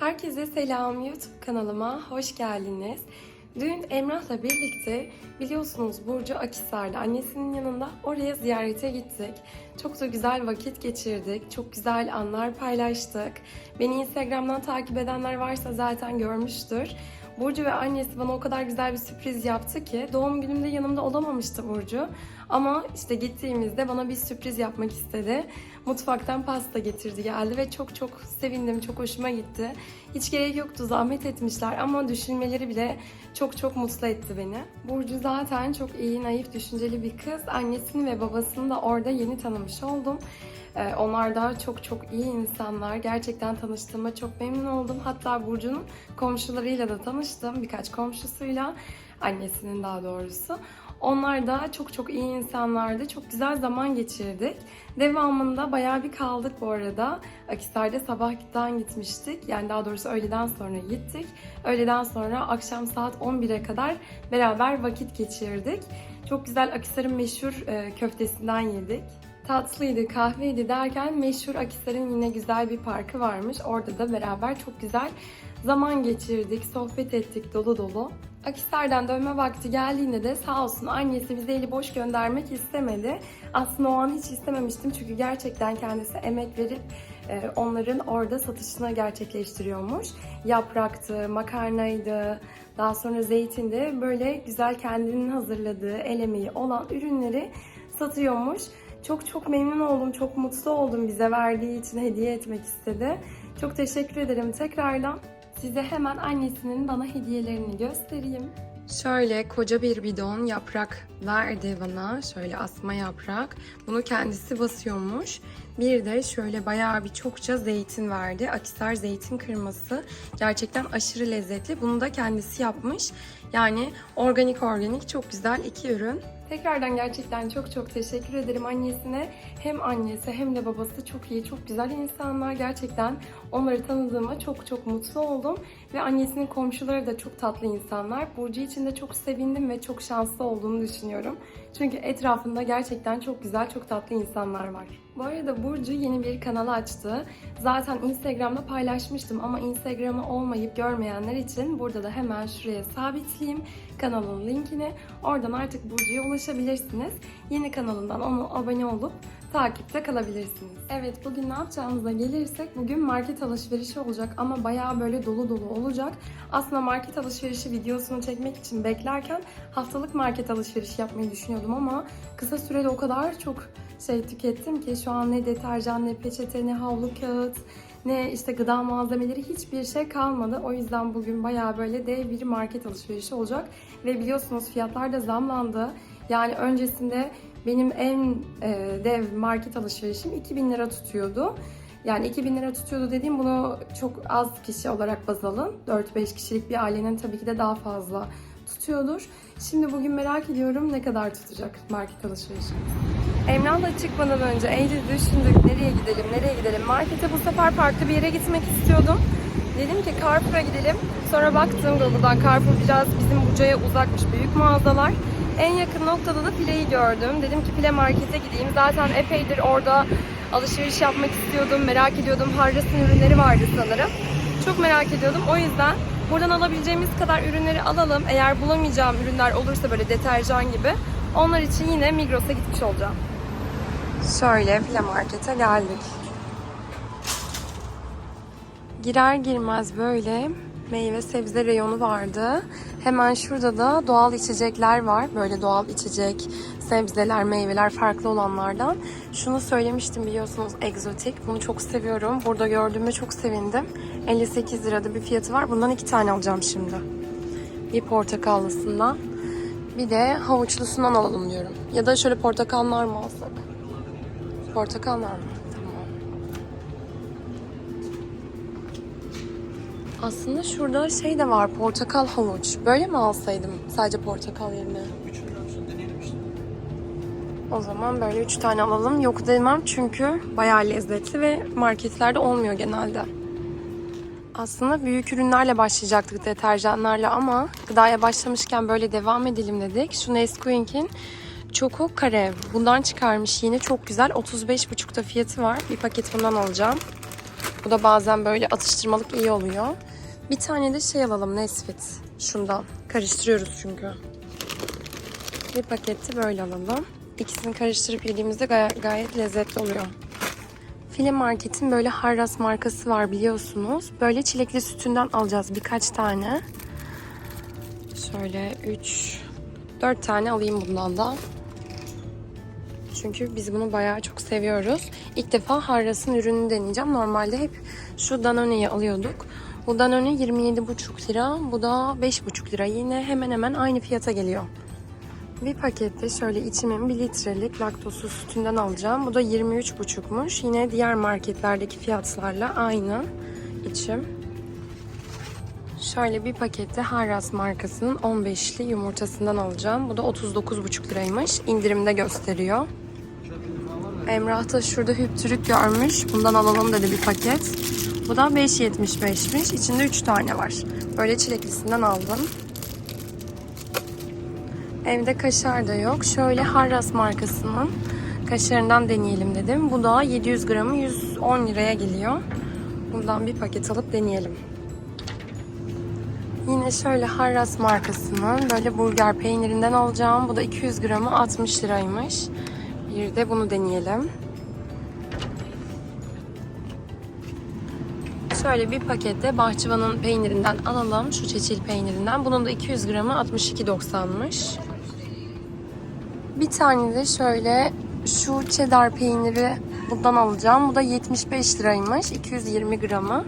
Herkese selam YouTube kanalıma hoş geldiniz. Dün Emrah'la birlikte biliyorsunuz Burcu Akisar'da annesinin yanında oraya ziyarete gittik. Çok da güzel vakit geçirdik. Çok güzel anlar paylaştık. Beni Instagram'dan takip edenler varsa zaten görmüştür. Burcu ve annesi bana o kadar güzel bir sürpriz yaptı ki doğum günümde yanımda olamamıştı Burcu. Ama işte gittiğimizde bana bir sürpriz yapmak istedi. Mutfaktan pasta getirdi geldi ve çok çok sevindim, çok hoşuma gitti. Hiç gerek yoktu, zahmet etmişler ama düşünmeleri bile çok çok mutlu etti beni. Burcu zaten çok iyi, naif, düşünceli bir kız. Annesini ve babasını da orada yeni tanımış oldum. Ee, Onlar da çok çok iyi insanlar. Gerçekten tanıştığıma çok memnun oldum. Hatta Burcu'nun komşularıyla da tanıştım. Birkaç komşusuyla. Annesinin daha doğrusu. Onlar da çok çok iyi insanlardı. Çok güzel zaman geçirdik. Devamında bayağı bir kaldık bu arada. Akisar'da sabahtan gitmiştik. Yani daha doğrusu öğleden sonra gittik. Öğleden sonra akşam saat 11'e kadar beraber vakit geçirdik. Çok güzel Akisar'ın meşhur e, köftesinden yedik. Tatlıydı, kahveydi derken meşhur Akisar'ın yine güzel bir parkı varmış. Orada da beraber çok güzel zaman geçirdik, sohbet ettik dolu dolu. Akisar'dan dönme vakti geldiğinde de sağ olsun annesi bizi eli boş göndermek istemedi. Aslında o an hiç istememiştim çünkü gerçekten kendisi emek verip e, onların orada satışını gerçekleştiriyormuş. Yapraktı, makarnaydı, daha sonra zeytindi. Böyle güzel kendinin hazırladığı el emeği olan ürünleri satıyormuş. Çok çok memnun oldum, çok mutlu oldum bize verdiği için hediye etmek istedi. Çok teşekkür ederim tekrardan. Size hemen annesinin bana hediyelerini göstereyim. Şöyle koca bir bidon yaprak verdi bana. Şöyle asma yaprak. Bunu kendisi basıyormuş. Bir de şöyle bayağı bir çokça zeytin verdi. Akisar zeytin kırması. Gerçekten aşırı lezzetli. Bunu da kendisi yapmış. Yani organik organik çok güzel iki ürün. Tekrardan gerçekten çok çok teşekkür ederim annesine. Hem annesi hem de babası çok iyi, çok güzel insanlar. Gerçekten onları tanıdığıma çok çok mutlu oldum. Ve annesinin komşuları da çok tatlı insanlar. Burcu için de çok sevindim ve çok şanslı olduğunu düşünüyorum. Çünkü etrafında gerçekten çok güzel, çok tatlı insanlar var. Bu arada Burcu yeni bir kanal açtı. Zaten Instagram'da paylaşmıştım ama Instagram'ı olmayıp görmeyenler için burada da hemen şuraya sabitleyeyim kanalın linkini. Oradan artık Burcu'ya ulaşabilirsiniz. Yeni kanalından onu abone olup takipte kalabilirsiniz. Evet bugün ne yapacağımıza gelirsek bugün market alışverişi olacak ama bayağı böyle dolu dolu olacak. Aslında market alışverişi videosunu çekmek için beklerken haftalık market alışverişi yapmayı düşünüyordum ama kısa sürede o kadar çok şey tükettim ki şu an ne deterjan, ne peçete, ne havlu kağıt, ne işte gıda malzemeleri hiçbir şey kalmadı. O yüzden bugün bayağı böyle dev bir market alışverişi olacak. Ve biliyorsunuz fiyatlar da zamlandı. Yani öncesinde benim en e, dev market alışverişim 2000 lira tutuyordu. Yani 2000 lira tutuyordu dediğim bunu çok az kişi olarak baz alın. 4-5 kişilik bir ailenin tabii ki de daha fazla tutuyordur. Şimdi bugün merak ediyorum ne kadar tutacak market alışverişi. Emrah'la çıkmadan önce Eylül düşündük nereye gidelim, nereye gidelim. Markete bu sefer farklı bir yere gitmek istiyordum. Dedim ki Carrefour'a gidelim. Sonra baktım Google'dan Carrefour biraz bizim Buca'ya uzakmış büyük mağazalar. En yakın noktada da File'yi gördüm. Dedim ki File Market'e gideyim. Zaten epeydir orada alışveriş yapmak istiyordum, merak ediyordum. Harras'ın ürünleri vardı sanırım. Çok merak ediyordum. O yüzden buradan alabileceğimiz kadar ürünleri alalım. Eğer bulamayacağım ürünler olursa böyle deterjan gibi onlar için yine Migros'a gitmiş olacağım. Şöyle File Market'e geldik. Girer girmez böyle meyve sebze reyonu vardı. Hemen şurada da doğal içecekler var. Böyle doğal içecek, sebzeler, meyveler farklı olanlardan. Şunu söylemiştim biliyorsunuz egzotik. Bunu çok seviyorum. Burada gördüğüme çok sevindim. 58 lirada bir fiyatı var. Bundan iki tane alacağım şimdi. Bir portakallısından. Bir de havuçlusundan alalım diyorum. Ya da şöyle portakallar mı alsak? Portakallar mı? Tamam. Aslında şurada şey de var, portakal havuç. Böyle mi alsaydım sadece portakal yerine? O zaman böyle üç tane alalım. Yok demem çünkü bayağı lezzetli ve marketlerde olmuyor genelde. Aslında büyük ürünlerle başlayacaktık deterjanlarla ama gıdaya başlamışken böyle devam edelim dedik. Şu Nesquik'in Choco Karev. Bundan çıkarmış yine çok güzel. 35,5'ta fiyatı var. Bir paket bundan alacağım. Bu da bazen böyle atıştırmalık iyi oluyor. Bir tane de şey alalım Nesfit. Şundan. Karıştırıyoruz çünkü. Bir paketi böyle alalım. İkisini karıştırıp yediğimizde gay- gayet lezzetli oluyor. File Market'in böyle Harras markası var biliyorsunuz. Böyle çilekli sütünden alacağız birkaç tane. Şöyle 3 4 tane alayım bundan da. Çünkü biz bunu bayağı çok seviyoruz. İlk defa Harras'ın ürününü deneyeceğim. Normalde hep şu Danone'yi alıyorduk. Bu Danone 27,5 lira. Bu da 5,5 lira. Yine hemen hemen aynı fiyata geliyor. Bir pakette şöyle içimin 1 litrelik laktozsuz sütünden alacağım. Bu da 23,5'muş. Yine diğer marketlerdeki fiyatlarla aynı içim. Şöyle bir pakette Harras markasının 15'li yumurtasından alacağım. Bu da 39,5 liraymış. İndirimde gösteriyor. Emrah da şurada hüptürük görmüş. Bundan alalım dedi bir paket. Bu da 5.75'miş. İçinde 3 tane var. Böyle çileklisinden aldım. Evde kaşar da yok. Şöyle Harras markasının kaşarından deneyelim dedim. Bu da 700 gramı 110 liraya geliyor. Bundan bir paket alıp deneyelim. Yine şöyle Harras markasının böyle burger peynirinden alacağım. Bu da 200 gramı 60 liraymış. Bir de bunu deneyelim. Şöyle bir pakette bahçıvanın peynirinden alalım. Şu çeçil peynirinden. Bunun da 200 gramı 62.90'mış. Bir tane de şöyle şu cheddar peyniri bundan alacağım. Bu da 75 liraymış. 220 gramı.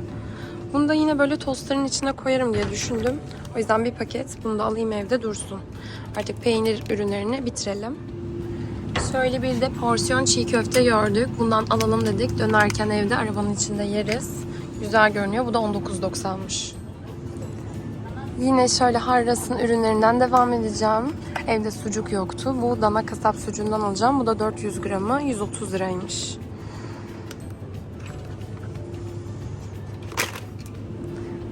Bunu da yine böyle tostların içine koyarım diye düşündüm. O yüzden bir paket bunu da alayım evde dursun. Artık peynir ürünlerini bitirelim. Şöyle bir de porsiyon çiğ köfte gördük. Bundan alalım dedik. Dönerken evde arabanın içinde yeriz. Güzel görünüyor. Bu da 19.90'mış. Yine şöyle Harras'ın ürünlerinden devam edeceğim. Evde sucuk yoktu. Bu dana kasap sucuğundan alacağım. Bu da 400 gramı 130 liraymış.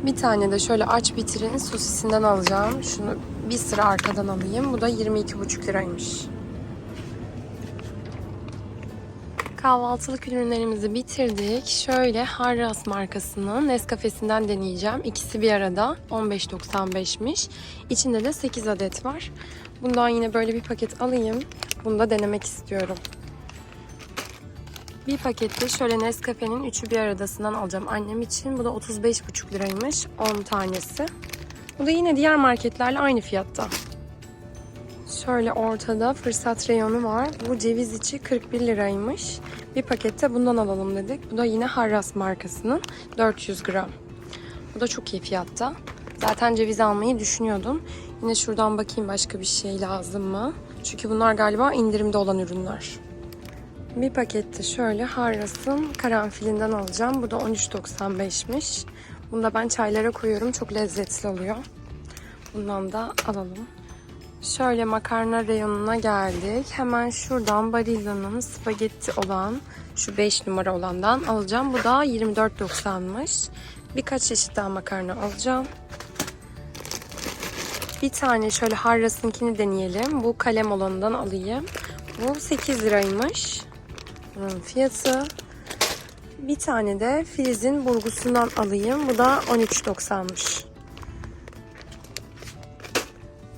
Bir tane de şöyle aç bitirin sosisinden alacağım. Şunu bir sıra arkadan alayım. Bu da 22,5 liraymış. Kahvaltılık ürünlerimizi bitirdik. Şöyle Harras markasının Nescafe'sinden deneyeceğim. İkisi bir arada 15.95'miş. İçinde de 8 adet var. Bundan yine böyle bir paket alayım. Bunu da denemek istiyorum. Bir pakette şöyle Nescafe'nin üçü bir aradasından alacağım annem için. Bu da 35,5 liraymış 10 tanesi. Bu da yine diğer marketlerle aynı fiyatta. Şöyle ortada fırsat reyonu var. Bu ceviz içi 41 liraymış. Bir pakette bundan alalım dedik. Bu da yine Harras markasının 400 gram. Bu da çok iyi fiyatta. Zaten ceviz almayı düşünüyordum. Yine şuradan bakayım başka bir şey lazım mı? Çünkü bunlar galiba indirimde olan ürünler. Bir pakette şöyle Harras'ın karanfilinden alacağım. Bu da 13.95'miş. Bunu da ben çaylara koyuyorum. Çok lezzetli oluyor. Bundan da alalım. Şöyle makarna reyonuna geldik. Hemen şuradan Barilla'nın spagetti olan şu 5 numara olandan alacağım. Bu da 24.90'mış. Birkaç çeşit daha makarna alacağım. Bir tane şöyle Harras'ınkini deneyelim. Bu kalem olanından alayım. Bu 8 liraymış. Bunun fiyatı. Bir tane de Filiz'in burgusundan alayım. Bu da 13.90'mış.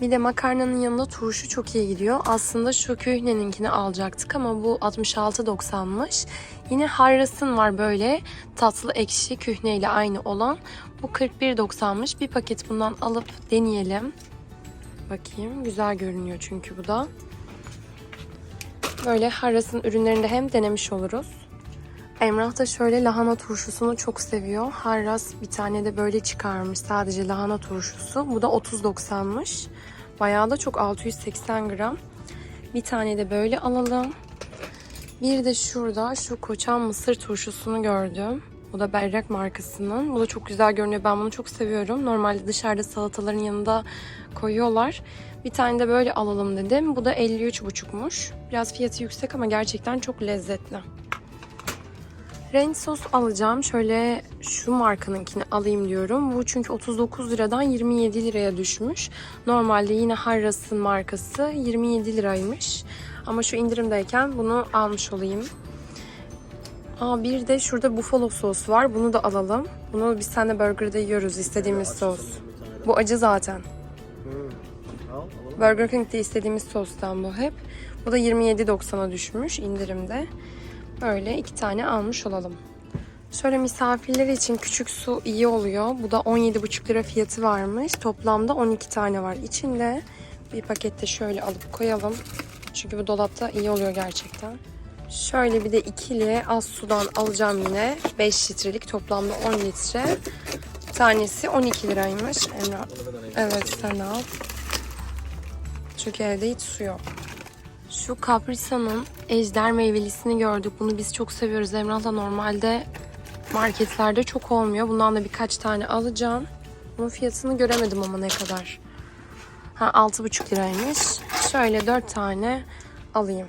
Bir de makarnanın yanında turşu çok iyi gidiyor. Aslında şu kühneninkini alacaktık ama bu 66.90'mış. Yine Harras'ın var böyle tatlı ekşi kühneyle aynı olan. Bu 41.90'mış. Bir paket bundan alıp deneyelim. Bakayım. Güzel görünüyor çünkü bu da. Böyle Harras'ın ürünlerinde hem denemiş oluruz. Emrah da şöyle lahana turşusunu çok seviyor. Harras bir tane de böyle çıkarmış sadece lahana turşusu. Bu da 30.90'mış. Bayağı da çok 680 gram. Bir tane de böyle alalım. Bir de şurada şu koçan mısır turşusunu gördüm. Bu da Berrak markasının. Bu da çok güzel görünüyor. Ben bunu çok seviyorum. Normalde dışarıda salataların yanında koyuyorlar. Bir tane de böyle alalım dedim. Bu da 53,5'muş. Biraz fiyatı yüksek ama gerçekten çok lezzetli. Ranch sos alacağım. Şöyle şu markanınkini alayım diyorum. Bu çünkü 39 liradan 27 liraya düşmüş. Normalde yine Harras'ın markası 27 liraymış. Ama şu indirimdeyken bunu almış olayım. Aa bir de şurada buffalo sos var. Bunu da alalım. Bunu biz seninle burgerda yiyoruz istediğimiz sos. Bu acı zaten. Alalım. Burger King'de istediğimiz sostan bu hep. Bu da 27.90'a düşmüş indirimde. Böyle iki tane almış olalım. Şöyle misafirler için küçük su iyi oluyor. Bu da 17,5 lira fiyatı varmış. Toplamda 12 tane var içinde. Bir pakette şöyle alıp koyalım. Çünkü bu dolapta iyi oluyor gerçekten. Şöyle bir de ikili az sudan alacağım yine. 5 litrelik toplamda 10 litre. Tanesi 12 liraymış. Emrah. Evet sen al. Çünkü evde hiç su yok. Şu Caprisa'nın ejder meyvelisini gördük. Bunu biz çok seviyoruz. Emrah'la normalde marketlerde çok olmuyor. Bundan da birkaç tane alacağım. Bunun fiyatını göremedim ama ne kadar. Ha 6,5 liraymış. Şöyle 4 tane alayım.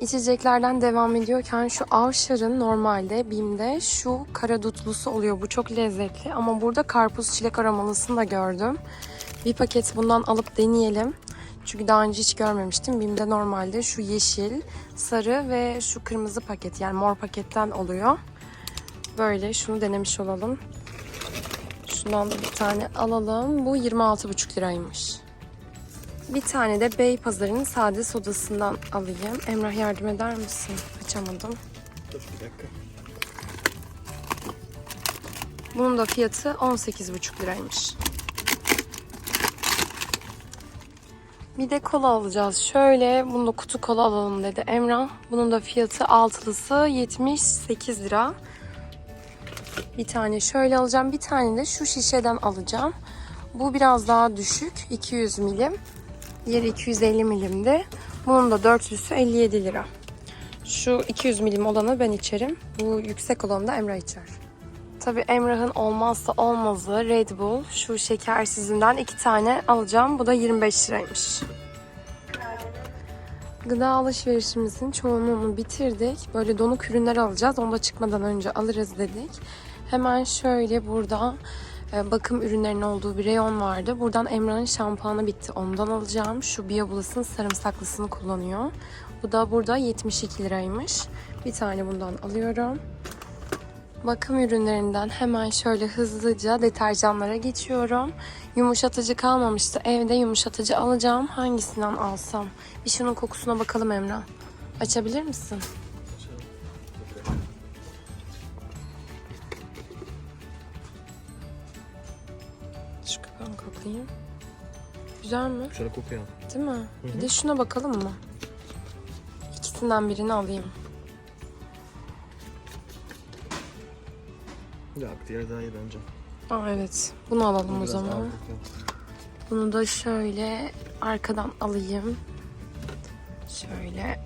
İçeceklerden devam ediyorken şu Avşar'ın normalde Bim'de şu kara dutlusu oluyor. Bu çok lezzetli ama burada karpuz çilek aromalısını da gördüm. Bir paket bundan alıp deneyelim. Çünkü daha önce hiç görmemiştim. Bim'de normalde şu yeşil, sarı ve şu kırmızı paket yani mor paketten oluyor. Böyle şunu denemiş olalım. Şundan da bir tane alalım. Bu 26,5 liraymış. Bir tane de Bey Pazarı'nın sade sodasından alayım. Emrah yardım eder misin? Açamadım. Dur bir dakika. Bunun da fiyatı 18,5 liraymış. Bir de kola alacağız. Şöyle bunu da kutu kola alalım dedi Emrah. Bunun da fiyatı altılısı 78 lira. Bir tane şöyle alacağım. Bir tane de şu şişeden alacağım. Bu biraz daha düşük. 200 milim. Diğeri 250 milimdi. Bunun da dörtlüsü 57 lira. Şu 200 milim olanı ben içerim. Bu yüksek olanı da Emrah içer. Tabii Emrah'ın olmazsa olmazı Red Bull. Şu şekersizinden iki tane alacağım. Bu da 25 liraymış. Gıda alışverişimizin çoğunluğunu bitirdik. Böyle donuk ürünler alacağız. Onu da çıkmadan önce alırız dedik. Hemen şöyle burada e, bakım ürünlerinin olduğu bir reyon vardı. Buradan Emrah'ın şampuanı bitti. Ondan alacağım. Şu Biobulas'ın sarımsaklısını kullanıyor. Bu da burada 72 liraymış. Bir tane bundan alıyorum. Bakım ürünlerinden hemen şöyle hızlıca deterjanlara geçiyorum. Yumuşatıcı kalmamıştı. Evde yumuşatıcı alacağım. Hangisinden alsam? Bir şunun kokusuna bakalım Emrah. Açabilir misin? Şu kapağını koklayayım. Güzel mi? Şöyle kokuyor. Değil mi? Bir de şuna bakalım mı? İkisinden birini alayım. Yok diğeri daha iyi bence. Aa evet. Bunu alalım o Biraz zaman. Bunu da şöyle arkadan alayım. Şöyle.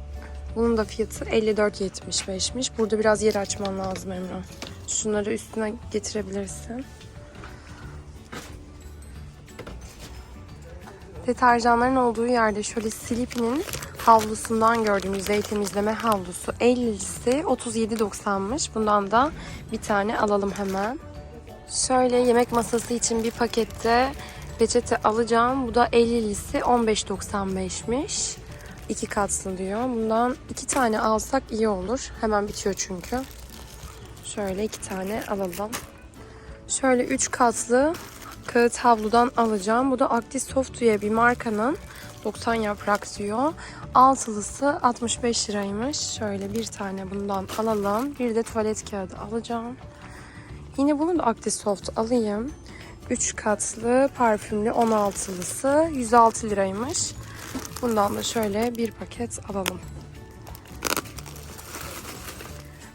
Bunun da fiyatı 54.75'miş. Burada biraz yer açman lazım Emrah. Şunları üstüne getirebilirsin. Deterjanların olduğu yerde şöyle Sleepy'nin havlusundan gördüğüm yüzey temizleme havlusu 50'lisi 37.90'mış. Bundan da bir tane alalım hemen. Şöyle yemek masası için bir pakette peçete alacağım. Bu da 50'lisi 15.95'miş. İki katlı diyor. Bundan iki tane alsak iyi olur. Hemen bitiyor çünkü. Şöyle iki tane alalım. Şöyle üç katlı kağıt havludan alacağım. Bu da Actisoft diye bir markanın 90 yaprak diyor. Altılısı 65 liraymış. Şöyle bir tane bundan alalım. Bir de tuvalet kağıdı alacağım. Yine bunu da Actisoft alayım. 3 katlı parfümlü 16'lısı 106 liraymış. Bundan da şöyle bir paket alalım.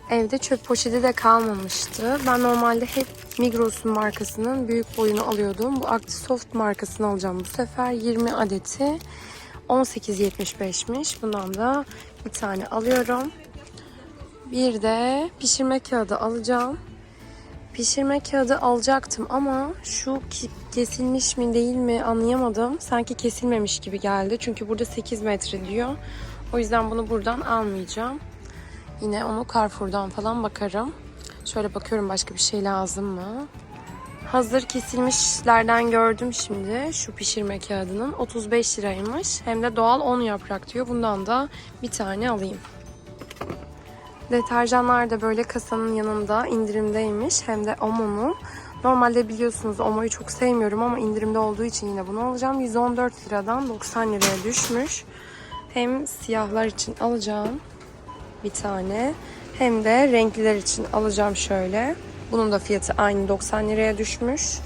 Evde çöp poşeti de kalmamıştı. Ben normalde hep Migros'un markasının büyük boyunu alıyordum. Bu Actisoft markasını alacağım bu sefer. 20 adeti 18.75'miş. Bundan da bir tane alıyorum. Bir de pişirme kağıdı alacağım. Pişirme kağıdı alacaktım ama şu kesilmiş mi değil mi anlayamadım. Sanki kesilmemiş gibi geldi. Çünkü burada 8 metre diyor. O yüzden bunu buradan almayacağım. Yine onu Carrefour'dan falan bakarım. Şöyle bakıyorum başka bir şey lazım mı? Hazır kesilmişlerden gördüm şimdi şu pişirme kağıdının 35 liraymış. Hem de doğal 10 yaprak diyor. Bundan da bir tane alayım. Deterjanlar da böyle kasanın yanında indirimdeymiş. Hem de Omo'nun. Normalde biliyorsunuz Omo'yu çok sevmiyorum ama indirimde olduğu için yine bunu alacağım. 114 liradan 90 liraya düşmüş. Hem siyahlar için alacağım bir tane. Hem de renkliler için alacağım şöyle. Bunun da fiyatı aynı 90 liraya düşmüş.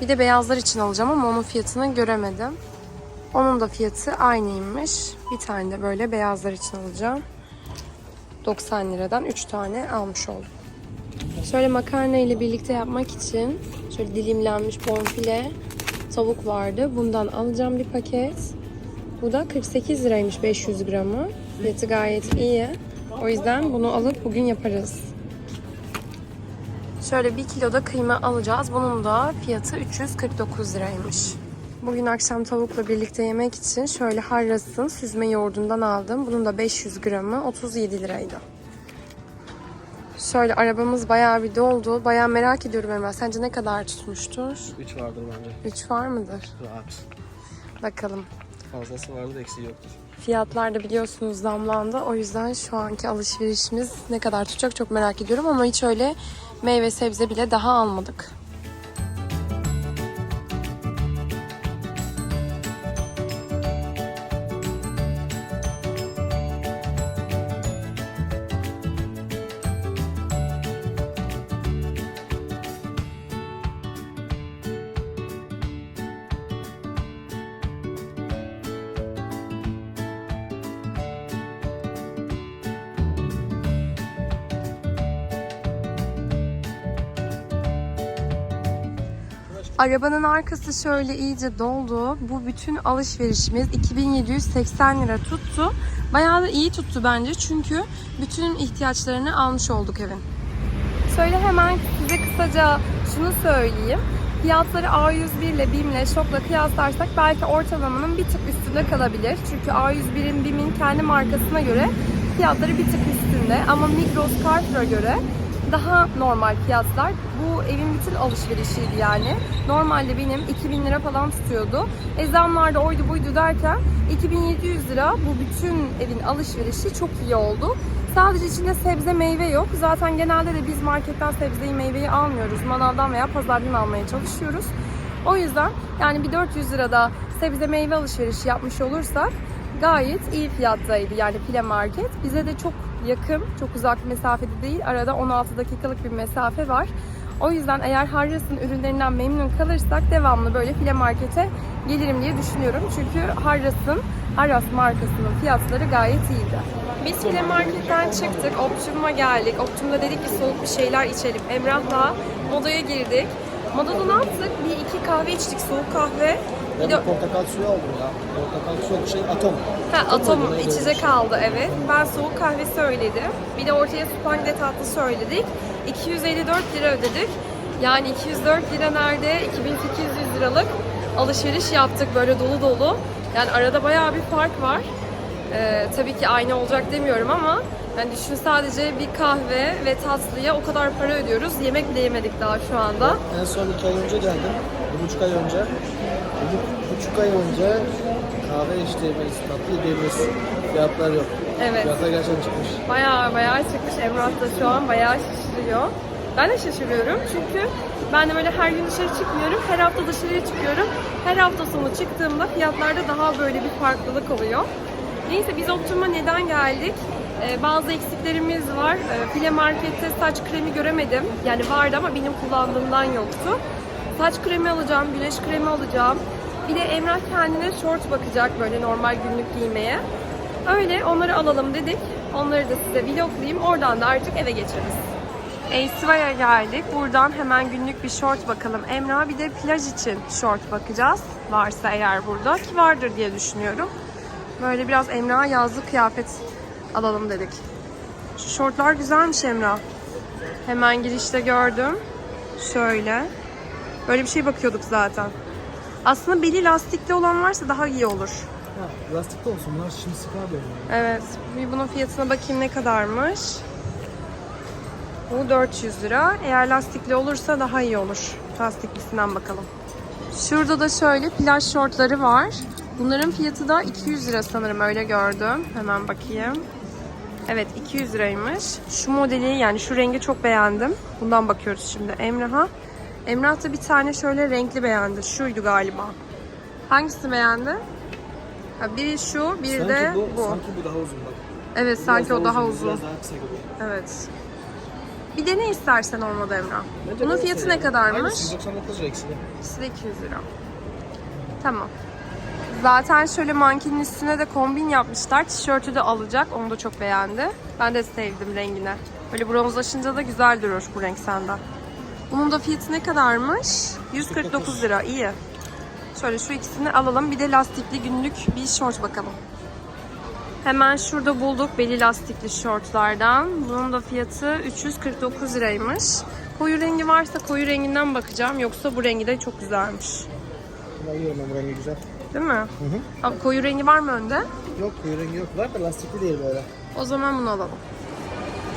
Bir de beyazlar için alacağım ama onun fiyatını göremedim. Onun da fiyatı aynıymış. Bir tane de böyle beyazlar için alacağım. 90 liradan 3 tane almış oldum. Şöyle makarna ile birlikte yapmak için şöyle dilimlenmiş bonfile tavuk vardı. Bundan alacağım bir paket. Bu da 48 liraymış 500 gramı. Fiyatı gayet iyi. O yüzden bunu alıp bugün yaparız. Şöyle 1 kilo da kıyma alacağız. Bunun da fiyatı 349 liraymış. Bugün akşam tavukla birlikte yemek için şöyle Harras'ın süzme yoğurdundan aldım. Bunun da 500 gramı 37 liraydı. Şöyle arabamız bayağı bir doldu. Bayağı merak ediyorum Emrah. Sence ne kadar tutmuştur? 3 vardır bence. 3 var mıdır? Rahat. Bakalım. Fazlası vardır eksiği yoktur. Fiyatlar da biliyorsunuz zamlandı. O yüzden şu anki alışverişimiz ne kadar tutacak çok merak ediyorum. Ama hiç öyle meyve sebze bile daha almadık. Arabanın arkası şöyle iyice doldu. Bu bütün alışverişimiz 2780 lira tuttu. Bayağı da iyi tuttu bence çünkü bütün ihtiyaçlarını almış olduk evin. Şöyle hemen size kısaca şunu söyleyeyim. Fiyatları A101 ile BİM ile Şok'la kıyaslarsak belki ortalamanın bir tık üstünde kalabilir. Çünkü A101'in BİM'in kendi markasına göre fiyatları bir tık üstünde. Ama Migros, Carrefour'a göre daha normal fiyatlar. Bu evin bütün alışverişiydi yani. Normalde benim 2000 lira falan tutuyordu. E zamlarda oydu buydu derken 2700 lira bu bütün evin alışverişi çok iyi oldu. Sadece içinde sebze meyve yok. Zaten genelde de biz marketten sebzeyi meyveyi almıyoruz. Manavdan veya pazardan almaya çalışıyoruz. O yüzden yani bir 400 lirada sebze meyve alışverişi yapmış olursak gayet iyi fiyattaydı yani file market. Bize de çok yakın, çok uzak bir mesafede değil. Arada 16 dakikalık bir mesafe var. O yüzden eğer Harras'ın ürünlerinden memnun kalırsak devamlı böyle file markete gelirim diye düşünüyorum. Çünkü Harras'ın, Harras markasının fiyatları gayet iyiydi. Biz file marketten çıktık, Optimum'a geldik. Optimum'da dedik ki soğuk bir şeyler içelim. Emrah'la modaya girdik. Modada ne yaptık? Bir iki kahve içtik, soğuk kahve. Bir Ben de portakal suyu aldım ya. Portakal suyu şey atom. Ha, atom muydu, neydi içecek aldı evet. Ben soğuk kahve söyledim. Bir de ortaya spangle tatlı söyledik. 254 lira ödedik. Yani 204 lira nerede? 2800 liralık alışveriş yaptık böyle dolu dolu. Yani arada bayağı bir fark var. Ee, tabii ki aynı olacak demiyorum ama yani düşün sadece bir kahve ve tatlıya o kadar para ödüyoruz. Yemek bile yemedik daha şu anda. En son 2 ay önce geldim. Bir buçuk ay önce. Bir bu- buçuk ay önce kahve içtiğimiz, tatlı yediğimiz fiyatlar yok. Evet. Fiyatlar gerçekten çıkmış. Bayağı bayağı çıkmış. Emrah da şu an bayağı şaşırıyor. Ben de şaşırıyorum çünkü ben de böyle her gün dışarı çıkmıyorum. Her hafta dışarıya çıkıyorum. Her hafta sonu çıktığımda fiyatlarda daha böyle bir farklılık oluyor. Neyse biz Optimum'a neden geldik? Ee, bazı eksiklerimiz var. Ee, file markette saç kremi göremedim. Yani vardı ama benim kullandığımdan yoktu. Saç kremi alacağım, güneş kremi alacağım. Bir de Emrah kendine short bakacak böyle normal günlük giymeye. Öyle onları alalım dedik. Onları da size vloglayayım. Oradan da artık eve geçeriz. Eysiva'ya geldik. Buradan hemen günlük bir short bakalım. Emrah bir de plaj için short bakacağız. Varsa eğer burada ki vardır diye düşünüyorum. Böyle biraz Emrah'a yazlık kıyafet alalım dedik. Şu şortlar güzelmiş Emrah. Hemen girişte gördüm. Şöyle. Böyle bir şey bakıyorduk zaten. Aslında beli lastikli olan varsa daha iyi olur. Ha, lastikli olsun. Bunlar şimdi sıkar böyle. Evet. Bir bunun fiyatına bakayım ne kadarmış. Bu 400 lira. Eğer lastikli olursa daha iyi olur. Lastiklisinden bakalım. Şurada da şöyle plaj şortları var. Bunların fiyatı da 200 lira sanırım öyle gördüm. Hemen bakayım. Evet 200 liraymış. Şu modeli yani şu rengi çok beğendim. Bundan bakıyoruz şimdi Emrah'a. Emrah da bir tane şöyle renkli beğendi. Şuydu galiba. Hangisini beğendi? Ha, biri şu, biri sanki de bu, bu. Sanki bu daha uzun bak. Evet sanki Biraz o daha uzun. Biraz daha kısa gibi. Evet. Bir dene istersen olmadı Emrah. Bence Bunun fiyatı ne kadarmış? Aynısı 199 lira ikisi de. İkisi de 200 lira. Tamam. Zaten şöyle mankinin üstüne de kombin yapmışlar. Tişörtü de alacak. Onu da çok beğendi. Ben de sevdim rengine. Böyle bronzlaşınca da güzel durur bu renk sende. Bunun da fiyatı ne kadarmış? 149 lira. İyi. Şöyle şu ikisini alalım. Bir de lastikli günlük bir şort bakalım. Hemen şurada bulduk belli lastikli şortlardan. Bunun da fiyatı 349 liraymış. Koyu rengi varsa koyu renginden bakacağım. Yoksa bu rengi de çok güzelmiş. Alıyorum ben bu rengi güzel. Değil mi? Hı hı. Ama koyu rengi var mı önde? Yok koyu rengi yok. Var da lastikli değil böyle. O zaman bunu alalım.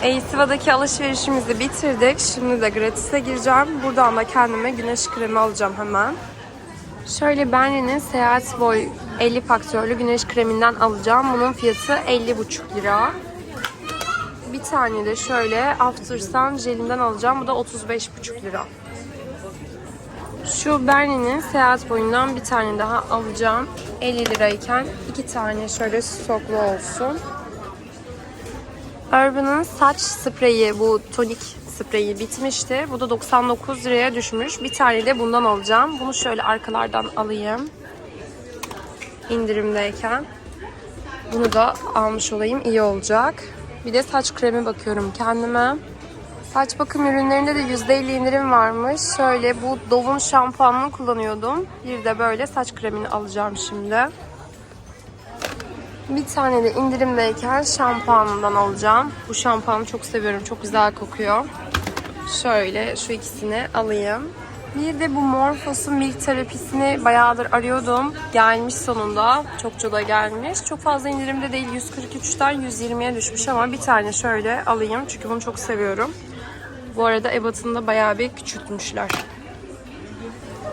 Eysiva'daki alışverişimizi bitirdik. Şimdi de gratis'e gireceğim. Buradan da kendime güneş kremi alacağım hemen. Şöyle Benri'nin Seyahat Boy 50 faktörlü güneş kreminden alacağım. Bunun fiyatı 50,5 lira. Bir tane de şöyle After Sun jelinden alacağım. Bu da 35,5 lira. Şu Bernie'nin seyahat boyundan bir tane daha alacağım. 50 lirayken iki tane şöyle stoklu olsun. Urban'ın saç spreyi, bu tonik spreyi bitmişti. Bu da 99 liraya düşmüş. Bir tane de bundan alacağım. Bunu şöyle arkalardan alayım. İndirimdeyken. Bunu da almış olayım. iyi olacak. Bir de saç kremi bakıyorum kendime. Saç bakım ürünlerinde de %50 indirim varmış. Şöyle bu Dove'un şampuanını kullanıyordum. Bir de böyle saç kremini alacağım şimdi. Bir tane de indirimdeyken şampuanından alacağım. Bu şampuanı çok seviyorum. Çok güzel kokuyor. Şöyle şu ikisini alayım. Bir de bu Morphos'un milk terapisini bayağıdır arıyordum. Gelmiş sonunda. Çokça da gelmiş. Çok fazla indirimde değil. 143'ten 120'ye düşmüş ama bir tane şöyle alayım. Çünkü bunu çok seviyorum. Bu arada ebatını da bayağı bir küçültmüşler.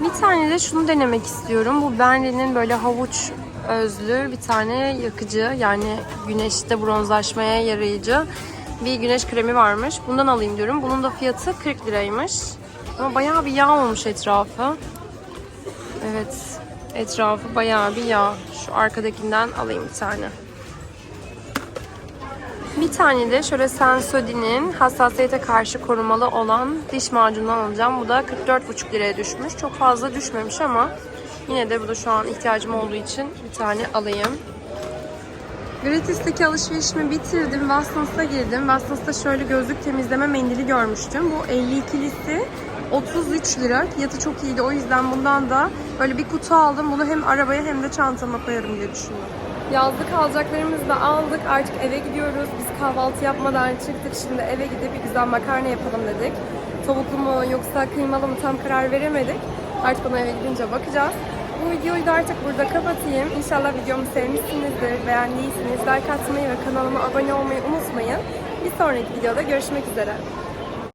Bir tane de şunu denemek istiyorum. Bu Benri'nin böyle havuç özlü bir tane yakıcı yani güneşte bronzlaşmaya yarayıcı bir güneş kremi varmış. Bundan alayım diyorum. Bunun da fiyatı 40 liraymış. Ama bayağı bir yağ olmuş etrafı. Evet. Etrafı bayağı bir yağ. Şu arkadakinden alayım bir tane. Bir tane de şöyle Sensodyne'in hassasiyete karşı korumalı olan diş macunundan alacağım. Bu da 44,5 liraya düşmüş. Çok fazla düşmemiş ama yine de bu da şu an ihtiyacım olduğu için bir tane alayım. Gratis'teki alışverişimi bitirdim. Watsons'a girdim. Watsons'ta şöyle gözlük temizleme mendili görmüştüm. Bu 52'lisi 33 lira. Fiyatı çok iyiydi. O yüzden bundan da böyle bir kutu aldım. Bunu hem arabaya hem de çantama koyarım diye düşündüm. Yazlık alacaklarımızı da aldık. Artık eve gidiyoruz. Biz kahvaltı yapmadan çıktık. Şimdi eve gidip bir güzel makarna yapalım dedik. Tavuklu mu yoksa kıymalı mı tam karar veremedik. Artık ona eve gidince bakacağız. Bu videoyu da artık burada kapatayım. İnşallah videomu sevmişsinizdir. Beğendiyseniz like atmayı ve kanalıma abone olmayı unutmayın. Bir sonraki videoda görüşmek üzere.